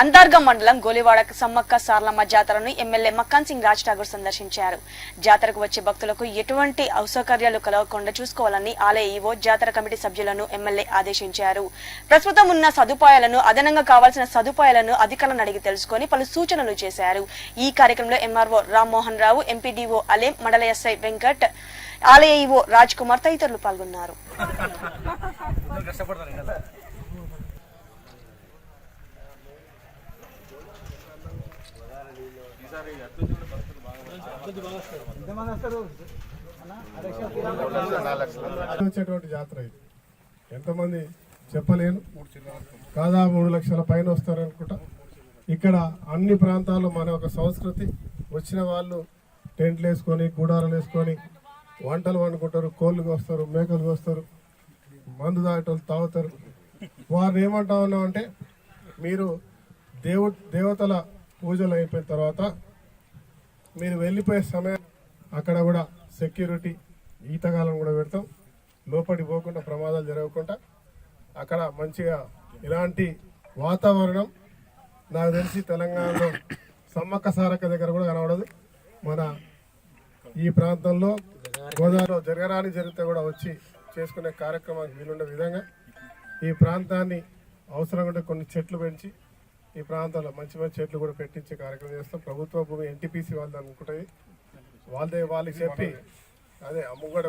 అంతర్గం మండలం గోలివాడ సమ్మక్క సార్లమ్మ జాతరను ఎమ్మెల్యే మక్కాన్ సింగ్ రాజ్ ఠాగూర్ సందర్శించారు. జాతరకు వచ్చే భక్తులకు ఎటువంటి అసౌకర్యాలు కలగకుండా చూసుకోవాలని ఆలయ ఈవో జాతర కమిటీ సభ్యులను ఎమ్మెల్యే ఆదేశించారు. ప్రస్తుతం ఉన్న సదుపాయాలను అదనంగా కావాల్సిన సదుపాయాలను అధికారులను అడిగి తెలుసుకొని పలు సూచనలు చేశారు. ఈ కార్యక్రమంలో ఎంఆర్ఓ రామ్మోహన్ రావు ఎంపీడీఓ అలేం మండల ఎస్ఐ వెంకట్ ఆలయ ఈవో రాజ్ కుమార్ తదితరులు పాల్గొన్నారు. వచ్చేటువంటి జాతర ఇది. ఎంతమంది చెప్పలేను. కాదా మూడు లక్షల పైన వస్తారు అనుకుంటా ఇక్కడ అన్ని ప్రాంతాల్లో మన ఒక సంస్కృతి. వచ్చిన వాళ్ళు టెంట్లు వేసుకొని గూడారాలు వేసుకొని వంటలు వండుకుంటారు కోళ్ళు వస్తారు మేకలు వస్తారు మందు తాగేటోళ్ళు తాగుతారు. వారిని ఏమంటా ఉన్నాం అంటే మీరు దేవు దేవతల పూజలు అయిపోయిన తర్వాత మీరు వెళ్ళిపోయే సమయం అక్కడ కూడా సెక్యూరిటీ ఈతగాలం కూడా పెడతాం. లోపలికి పోకుండా ప్రమాదాలు జరగకుండా అక్కడ మంచిగా ఇలాంటి వాతావరణం నాకు తెలిసి తెలంగాణలో సమ్మక్క సారక్క దగ్గర కూడా కనబడదు. మన ఈ ప్రాంతంలో గోదావరిలో జరగరాని జరిగితే కూడా వచ్చి చేసుకునే కార్యక్రమానికి వీలుండే విధంగా ఈ ప్రాంతాన్ని అవసరం కొన్ని చెట్లు పెంచి ఈ ప్రాంతంలో మంచి మంచి చెట్లు కూడా పెట్టించే కార్యక్రమం చేస్తాం. ప్రభుత్వ భూమి ఎన్టీపీసీ వాళ్ళు అనుకుంటుంది. వాళ్ళదే వాళ్ళకి చెప్పి అదే అమ్ముగడ